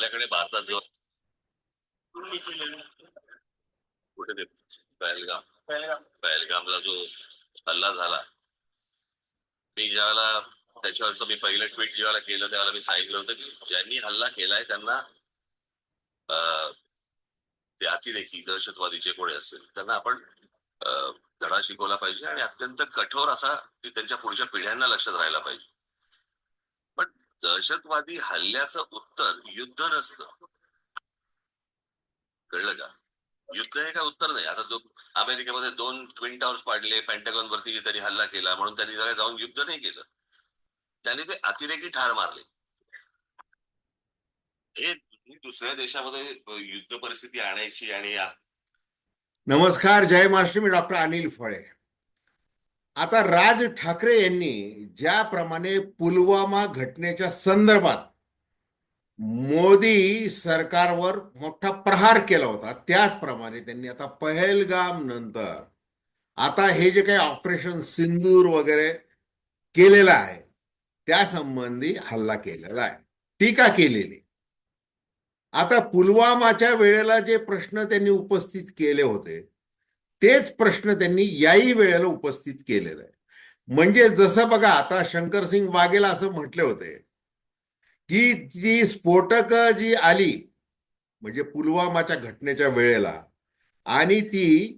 आपल्याकडे भारतात जो कुठे ते? पहलगाम. पहलगामला जो हल्ला झाला. मी ज्यावेळेला त्याच्यावरचं मी पहिलं ट्विट जेव्हा केलं त्यावेळेला मी सांगितलं होतं की ज्यांनी हल्ला केलाय त्यांना अं, ते अतिरेकी दहशतवादी जे कोणी असेल त्यांना आपण धडा शिकवला पाहिजे आणि अत्यंत कठोर असा की त्यांच्या पुढच्या पिढ्यांना लक्षात राहायला पाहिजे. दहशतवादी हल्ल्याचं उत्तर युद्ध नसतं. कळलं का? युद्ध हे काय उत्तर नाही. आता जो अमेरिकेमध्ये दोन ट्विन टॉवर्स पाडले पेंटागॉन वरती त्यांनी हल्ला केला म्हणून त्यांनी जरा जाऊन युद्ध नाही केलं. त्यांनी ते अतिरेकी ठार मारले. हे दुसऱ्या देशामध्ये युद्ध परिस्थिती आणायची आणि नमस्कार जय महाराष्ट्र मी डॉक्टर अनिल फळे. आता राज ठाकरे यांनी ज्याप्रमाणे पुलवामा घटनेच्या संदर्भात मोदी सरकारवर मोठा प्रहार केला होता त्याचप्रमाणे त्यांनी आता पहलगाम नंतर आता हे जे काही ऑपरेशन सिंदूर वगैरे केलेलं आहे त्या संबंधी हल्ला केलेला आहे टीका केलेली. आता पुलवामाच्या वेळेला जे प्रश्न त्यांनी उपस्थित केले होते तेच प्रश्न त्यांनी याही वेळेला उपस्थित केलेले. आहे म्हणजे जसं बघा आता शंकरसिंग वाघेला असं म्हटले होते की ती स्फोटक जी आली म्हणजे पुलवामाच्या घटनेच्या वेळेला आणि ती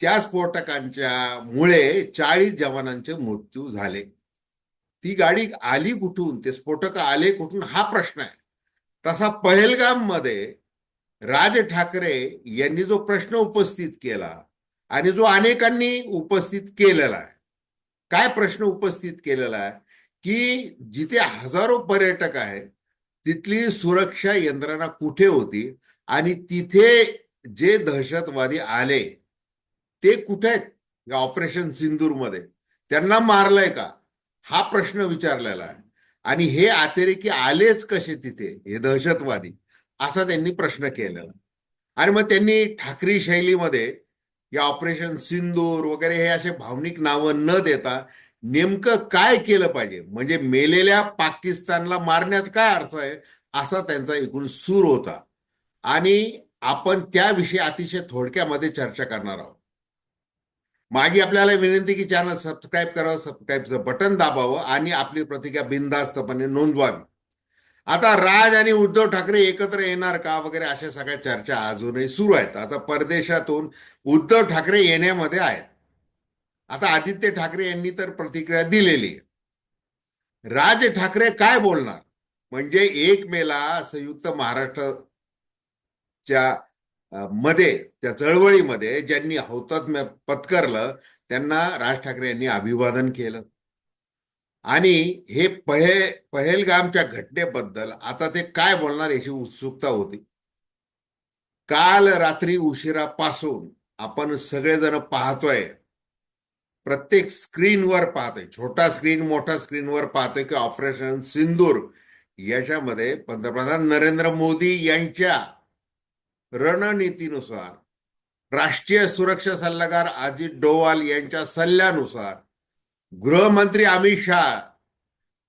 त्या स्फोटकांच्या मुळे चाळीस जवानांचे मृत्यू झाले. ती गाडी आली कुठून? ते स्फोटक आले कुठून? हा प्रश्न आहे. तसा पहलगाममध्ये राज ठाकरे यांनी जो प्रश्न उपस्थित केला आणि जो अनेकांनी उपस्थित केलेला आहे काय प्रश्न उपस्थित केलेला आहे? की जिथे हजारो पर्यटक आहेत तिथली सुरक्षा यंत्रणा कुठे होती आणि तिथे जे दहशतवादी आले ते कुठे आहेत? ऑपरेशन सिंदूरमध्ये. त्यांना मारलंय का? हा प्रश्न विचारलेला आहे. आणि हे अतिरेकी आलेच कसे तिथे हे दहशतवादी? असा त्यांनी प्रश्न केलेला आणि मग त्यांनी ठाकरी शैलीमध्ये या ऑपरेशन सिंदूर वगैरे हे असे भावनिक नावं न देता नेमकं काय केलं पाहिजे? म्हणजे मेलेल्या पाकिस्तानला मारण्यात काय अर्थ आहे? असा त्यांचा एकूण सूर होता. आणि आपण त्याविषयी अतिशय थोडक्यामध्ये चर्चा करणार आहोत. माझी आपल्याला विनंती की चॅनल सबस्क्राईब करावं सबस्क्राईबचं बटन दाबावं आणि आपली प्रतिक्रिया बिनधास्तपणे नोंदवावी. आता राज आणि उद्धव ठाकरे एकत्र येणार का वगैरे अशा सगळ्या चर्चा अजूनही सुरू आहेत. आता परदेशातून उद्धव ठाकरे येण्यामध्ये आहेत. आता आदित्य ठाकरे यांनी तर प्रतिक्रिया दिलेली आहे. राज ठाकरे काय बोलणार? म्हणजे एक मेला संयुक्त महाराष्ट्राच्या मध्ये त्या चळवळीमध्ये ज्यांनी हौतात्म्य पत्करलं त्यांना राज ठाकरे यांनी अभिवादन केलं. आणि हे पहे पहेलगामच्या घटनेबद्दल आता ते काय बोलणार याची उत्सुकता होती. काल रात्री उशिरापासून आपण सगळेजण पाहतोय. प्रत्येक स्क्रीनवर पाहतोय. छोटा स्क्रीन मोठा स्क्रीनवर पाहतोय की ऑपरेशन सिंदूर याच्यामध्ये पंतप्रधान नरेंद्र मोदी यांच्या रणनीतीनुसार राष्ट्रीय सुरक्षा सल्लागार अजित डोवाल यांच्या सल्ल्यानुसार गृहमंत्री अमित शहा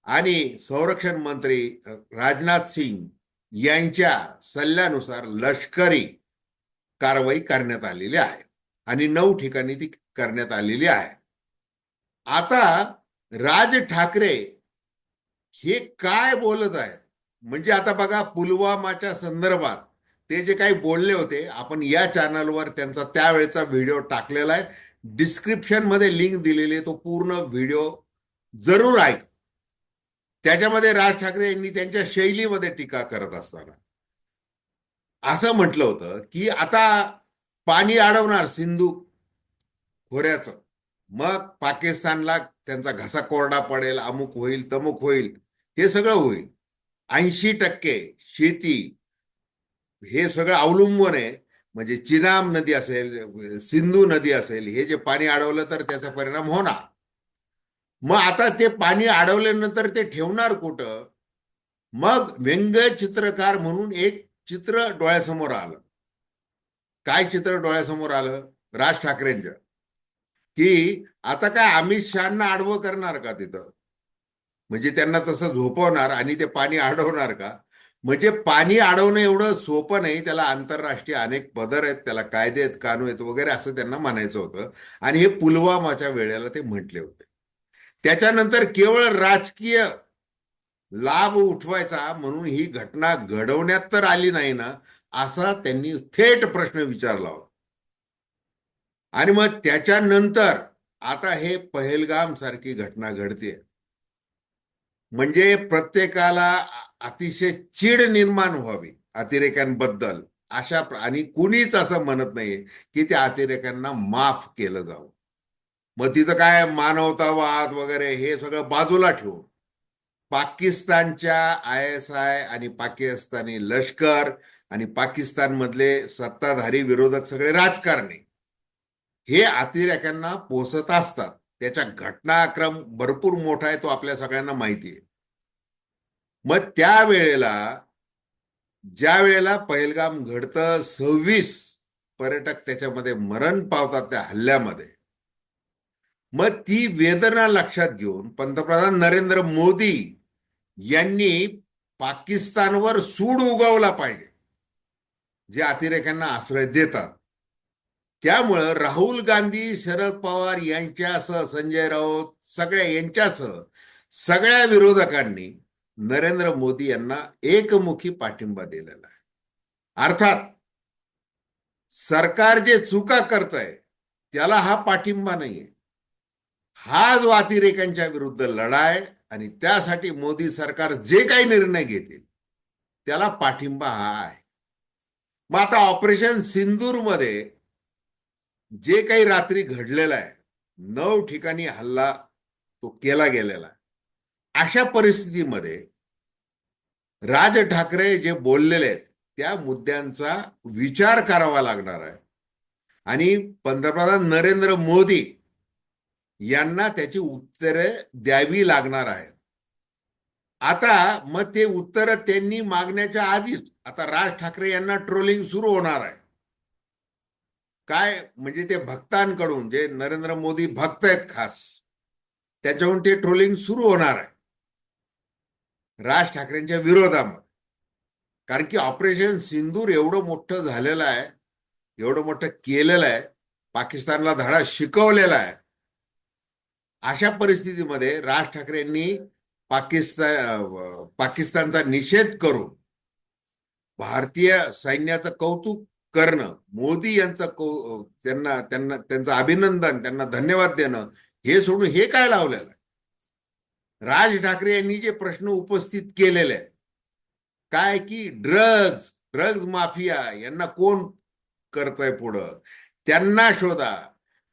आणि संरक्षण मंत्री राजनाथ सिंग यांच्या सल्ल्यानुसार लष्करी कारवाई करण्यात आलेली आहे आणि नऊ ठिकाणी ती करण्यात आलेली आहे. आता राज ठाकरे हे काय बोलत आहेत? म्हणजे आता बघा पुलवामाच्या संदर्भात ते जे काही बोलले होते आपण या चॅनलवर त्यांचा त्यावेळेचा व्हिडिओ टाकलेला आहे. डिस्क्रिप्शनमध्ये लिंक दिलेली आहे तो पूर्ण व्हिडिओ जरूर ऐक. त्याच्यामध्ये राज ठाकरे यांनी त्यांच्या शैलीमध्ये टीका करत असताना असं म्हटलं होतं की आता पाणी अडवणार सिंधू खोऱ्याचं. मग पाकिस्तानला त्यांचा घसा कोरडा पडेल अमुक होईल तमुक होईल हे सगळं होईल. ऐंशी टक्के शेती हे सगळं अवलंबून आहे. म्हणजे चिनाम नदी असेल सिंधू नदी असेल हे जे पाणी अडवलं तर त्याचा परिणाम होणार. मग आता ते पाणी अडवल्यानंतर ते ठेवणार कुठं? मग व्यंगचित्रकार म्हणून एक चित्र डोळ्यासमोर आलं. काय चित्र डोळ्यासमोर आलं? राज ठाकरेंचं. की आता काय अमित शहाना आडवं करणार का तिथं? म्हणजे त्यांना तसं झोपवणार आणि ते पाणी अडवणार का? म्हणजे पाणी अडवणं एवढं सोपं नाही त्याला आंतरराष्ट्रीय अनेक पदर आहेत त्याला कायदे आहेत कानून आहेत वगैरे असं त्यांना म्हणायचं होतं. आणि हे पुलवामाच्या वेळेला ते म्हटले होते. त्याच्यानंतर केवळ राजकीय लाभ उठवायचा म्हणून ही घटना घडवण्यात तर आली नाही ना असा त्यांनी थेट प्रश्न विचारला होता. आणि मग त्याच्यानंतर आता हे पहलगाम सारखी घटना घडते म्हणजे प्रत्येकाला अतिशय चीड निर्माण व्हावी अतिरेक्यांबद्दल अशा आणि कुणीच असं म्हणत नाहीये की त्या अतिरेक्यांना माफ केलं जावं. मग तिथं काय मानवतावाद वगैरे हे सगळं बाजूला ठेवून पाकिस्तानच्या आय एस आय आणि पाकिस्तानी लष्कर आणि पाकिस्तानमधले सत्ताधारी विरोधक सगळे राजकारणी हे अतिरेक्यांना पोचत असतात. त्याच्या घटनाक्रम भरपूर मोठा आहे तो आपल्या सगळ्यांना माहिती आहे. मग त्या वेळेला ज्या वेळेला पहिलगाम घडतं सव्वीस पर्यटक त्याच्यामध्ये मरण पावतात त्या हल्ल्यामध्ये मग ती वेदना लक्षात घेऊन पंतप्रधान नरेंद्र मोदी यांनी पाकिस्तानवर सूड उगवला पाहिजे जे अतिरेक्यांना आश्रय देतात. त्यामुळं राहुल गांधी शरद पवार यांच्यासह संजय राऊत सगळ्या यांच्यासह सगळ्या विरोधकांनी नरेंद्र मोदी यांना एकमुखी पाठिंबा दिलेला आहे. अर्थात सरकार जे चुका करत आहे त्याला हा पाठिंबा नाहीये. हा जो अतिरेक्यांच्या विरुद्ध लढाय आणि त्यासाठी मोदी सरकार जे काही निर्णय घेतील त्याला पाठिंबा हा आहे. मग आता ऑपरेशन सिंदूरमध्ये जे काही रात्री घडलेलं आहे नऊ ठिकाणी हल्ला तो केला गेलेला आहे. अशा परिस्थितीमध्ये राज ठाकरे जे बोललेले आहेत त्या मुद्द्यांचा विचार करावा लागणार आहे. आणि पंतप्रधान नरेंद्र मोदी यांना त्याची उत्तरे द्यावी लागणार आहेत. आता मग ते उत्तर त्यांनी मागण्याच्या आधीच आता राज ठाकरे यांना ट्रोलिंग सुरू होणार आहे. काय म्हणजे ते भक्तांकडून जे नरेंद्र मोदी भक्त आहेत खास त्याच्याकडून ते ट्रोलिंग सुरू होणार आहे. राज ठाकरेंच्या विरोधामध्ये. कारण की ऑपरेशन सिंदूर एवढं मोठं झालेलं आहे एवढं मोठं केलेलं आहे पाकिस्तानला धडा शिकवलेला आहे. अशा परिस्थितीमध्ये राज ठाकरेंनी पाकिस्तान पाकिस्तानचा निषेध करून भारतीय सैन्याचं कौतुक करणं मोदी यांचं कौ त्यांना त्यांना त्यांचं अभिनंदन त्यांना धन्यवाद देणं हे सोडून हे काय लावलेलं आहे? राज ठाकरे यांनी जे प्रश्न उपस्थित केलेले आहे काय की ड्रग्ज ड्रग्ज माफिया यांना कोण करतय पुढं? त्यांना शोधा.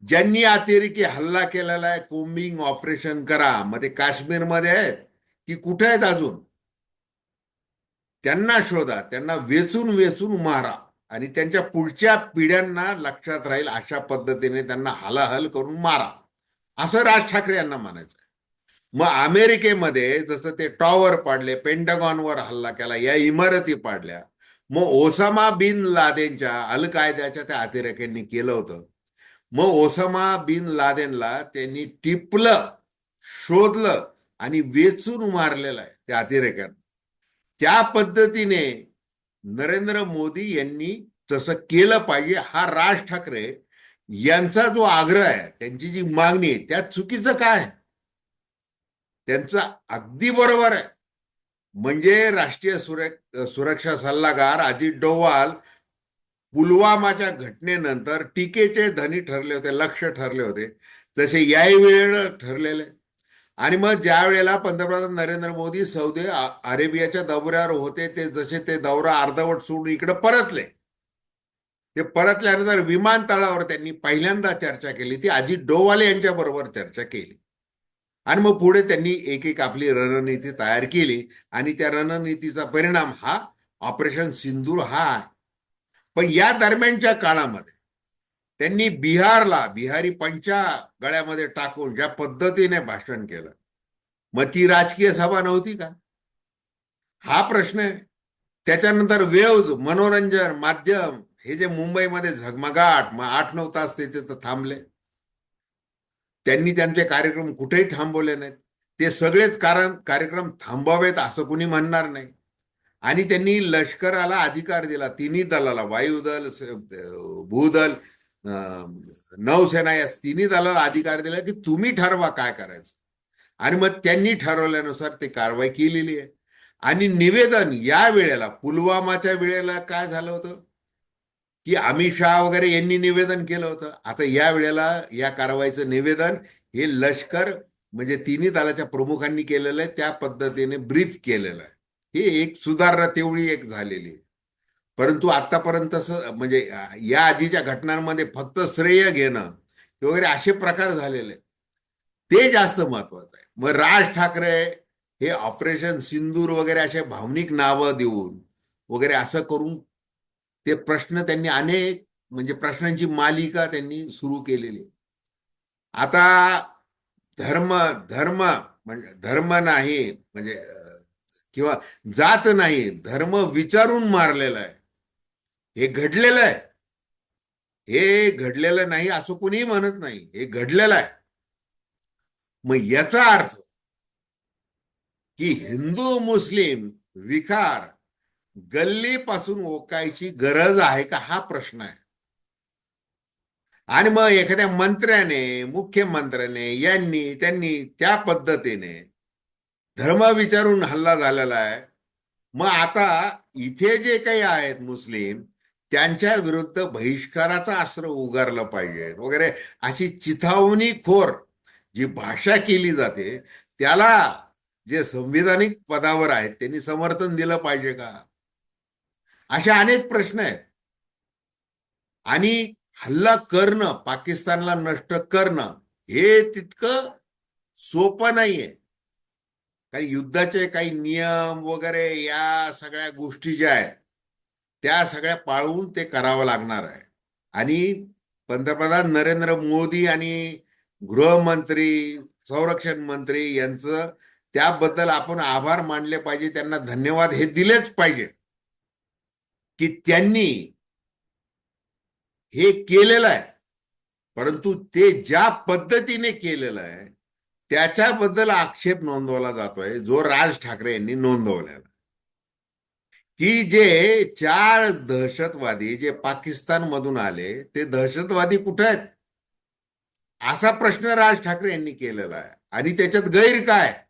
ज्यांनी अतिरेकी हल्ला केलेला आहे कोम्बिंग ऑपरेशन करा. मग ते काश्मीरमध्ये आहेत की कुठे आहेत अजून? त्यांना शोधा. त्यांना वेचून वेचून मारा. आणि त्यांच्या पुढच्या पिढ्यांना लक्षात राहील अशा पद्धतीने त्यांना हलाहल करून मारा. असं राज ठाकरे यांना म्हणायचं आहे. मग अमेरिकेमध्ये जसं ते टॉवर पाडले पेंटागॉनवर हल्ला केला या इमारती पाडल्या मग ओसामा बिन लादेनच्या अल कायद्याच्या त्या अतिरेक्यांनी केलं होतं मग ओसामा बिन लादेनला त्यांनी टिपलं शोधलं आणि वेचून मारलेलं आहे त्या अतिरेक्यांना त्या पद्धतीने नरेंद्र मोदी यांनी तसं केलं पाहिजे हा राज ठाकरे यांचा जो आग्रह आहे त्यांची जी मागणी आहे त्यात चुकीचं काय आहे? त्यांचं अगदी बरोबर आहे. म्हणजे राष्ट्रीय सुरक्षा सल्लागार अजित डोवाल पुलवामाच्या घटनेनंतर टीकेचे धनी ठरले होते लक्ष ठरले होते. तसे याही वेळेला ठरलेले. आणि मग ज्या वेळेला पंतप्रधान नरेंद्र मोदी सौदी अरेबियाच्या दौऱ्यावर होते ते जसे ते दौरा अर्धवट सोडून इकडे परतले. ते परतल्यानंतर विमानतळावर त्यांनी पहिल्यांदा चर्चा केली. ती अजित डोवाले यांच्या बरोबर चर्चा केली. आणि मग पुढे त्यांनी एक एक आपली रणनीती तयार केली. आणि त्या रणनीतीचा परिणाम हा ऑपरेशन सिंदूर हा आहे. पण या दरम्यानच्या काळामध्ये त्यांनी बिहारला बिहारी पंचा गळ्यामध्ये टाकून ज्या पद्धतीने भाषण केलं मग ती राजकीय सभा नव्हती का? हा प्रश्न आहे. त्याच्यानंतर वेव्ज मनोरंजन माध्यम हे जे मुंबईमध्ये झगमगाट मग आठ नऊ तास ते तिथं थांबले. त्यांनी त्यांचे कार्यक्रम कुठेही थांबवले नाहीत. ते सगळेच कारण कार्यक्रम थांबवावेत असं कुणी म्हणणार नाही. आणि त्यांनी लष्कराला अधिकार दिला तिन्ही दलाला वायुदल भूदल नौसेना या तिन्ही दलाला अधिकार दिला की तुम्ही ठरवा काय करायचं. आणि मग त्यांनी ठरवल्यानुसार ते कारवाई केलेली आहे. आणि निवेदन या वेळेला पुलवामाच्या वेळेला काय झालं होतं? की अमित शहा वगैरे यांनी निवेदन केलं होतं. आता या वेळेला या कारवाईचं निवेदन हे लष्कर म्हणजे तिन्ही दलाच्या प्रमुखांनी केलेलं आहे. त्या पद्धतीने ब्रीफ केलेलं आहे. ही एक सुधारणा तेवढी एक झालेली आहे. परंतु आतापर्यंत म्हणजे या आधीच्या घटनांमध्ये फक्त श्रेय घेणं वगैरे असे प्रकार झालेले ते जास्त महत्वाचं आहे. मग राज ठाकरे हे ऑपरेशन सिंदूर वगैरे असे भावनिक नावं देऊन वगैरे असं करून ते प्रश्न त्यांनी अनेक म्हणजे प्रश्नांची मालिका त्यांनी सुरू केलेली. आहे. आता धर्म धर्म म्हणजे धर्म नाही म्हणजे किंवा जात नाही धर्म विचारून मारलेला आहे. हे घडलेलं आहे. हे घडलेलं नाही असं कुणीही म्हणत नाही. हे घडलेलं आहे. मग याचा अर्थ की हिंदू मुस्लिम विकार गल्लीपासून ओकायची गरज आहे का? हा प्रश्न आहे. आणि मग एखाद्या मंत्र्याने मुख्यमंत्र्याने यांनी त्यांनी त्या पद्धतीने धर्म विचारून हल्ला झालेला आहे. मग आता इथे जे काही आहेत मुस्लिम त्यांच्या विरुद्ध बहिष्काराचा अस्त्र उगारलं पाहिजे वगैरे अशी चिथावणी खोर जी भाषा केली जाते त्याला जे संविधानिक पदावर आहेत त्यांनी समर्थन दिलं पाहिजे का? असे अनेक प्रश्न आहेत. आणि हल्ला करणं पाकिस्तानला नष्ट करणं हे तितकं सोपं नाहीये. कारण युद्धाचे काही नियम वगैरे या सगळ्या गोष्टी ज्या आहेत त्या सगळ्या पाळून ते करावं लागणार आहे. आणि पंतप्रधान नरेंद्र मोदी आणि गृहमंत्री संरक्षण मंत्री यांचं त्याबद्दल आपण आभार मानले पाहिजे. त्यांना धन्यवाद हे दिलेच पाहिजे. की त्यांनी हे केलेलं आहे. परंतु ते ज्या पद्धतीने केलेलं आहे त्याच्याबद्दल आक्षेप नोंदवला जातोय जो राज ठाकरे यांनी नोंदवलेला की जे चार दहशतवादी जे पाकिस्तान मधून आले ते दहशतवादी कुठे आहेत? असा प्रश्न राज ठाकरे यांनी केलेला आहे. आणि त्याच्यात गैर काय?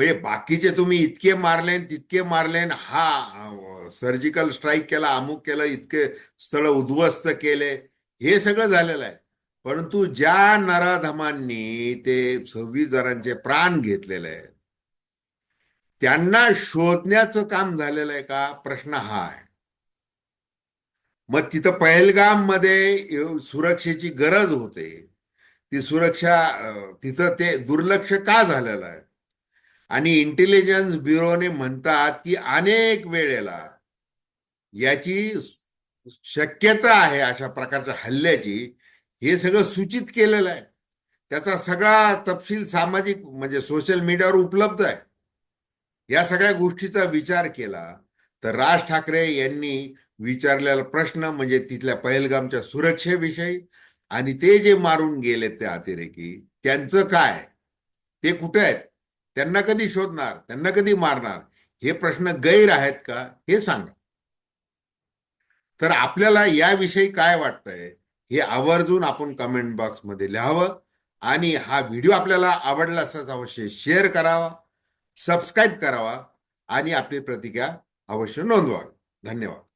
म्हणजे बाकीचे तुम्ही इतके मारले तितके मारले हा सर्जिकल स्ट्राईक केला अमुक केलं इतके स्थळ उद्ध्वस्त केले हे सगळं झालेलं आहे. परंतु ज्या नराधमांनी ते सव्वीस जणांचे प्राण घेतलेले आहेत त्यांना शोधण्याचं काम झालेलं आहे का? प्रश्न हा आहे. मग तिथं पहलगाममध्ये सुरक्षेची गरज होते. ती सुरक्षा तिथं ते दुर्लक्ष का झालेलं आहे? आणि इंटेलिजन्स ब्युरोने म्हणतात की अनेक वेळेला याची शक्यता आहे अशा प्रकारच्या हल्ल्याची हे सगळं सूचित केलेलं आहे. त्याचा सगळा तपशील सामाजिक म्हणजे सोशल मीडियावर उपलब्ध आहे. या सगळ्या गोष्टीचा विचार केला तर राज ठाकरे यांनी विचारलेला प्रश्न म्हणजे तिथल्या पहलगामच्या सुरक्षेविषयी आणि ते जे मारून गेले ते अतिरेकी त्यांचं काय? ते कुठे आहेत? त्यांना कधी शोधणार त्यांना कधी मारणार हे प्रश्न गैर आहेत का हे सांगा. तर आपल्याला याविषयी काय वाटतंय हे आवर्जून आपण कमेंट बॉक्समध्ये लिहावं आणि हा व्हिडिओ आपल्याला आवडला असल्यास अवश्य शेअर करावा सबस्क्राईब करावा आणि आपली प्रतिक्रिया अवश्य नोंदवावी. धन्यवाद.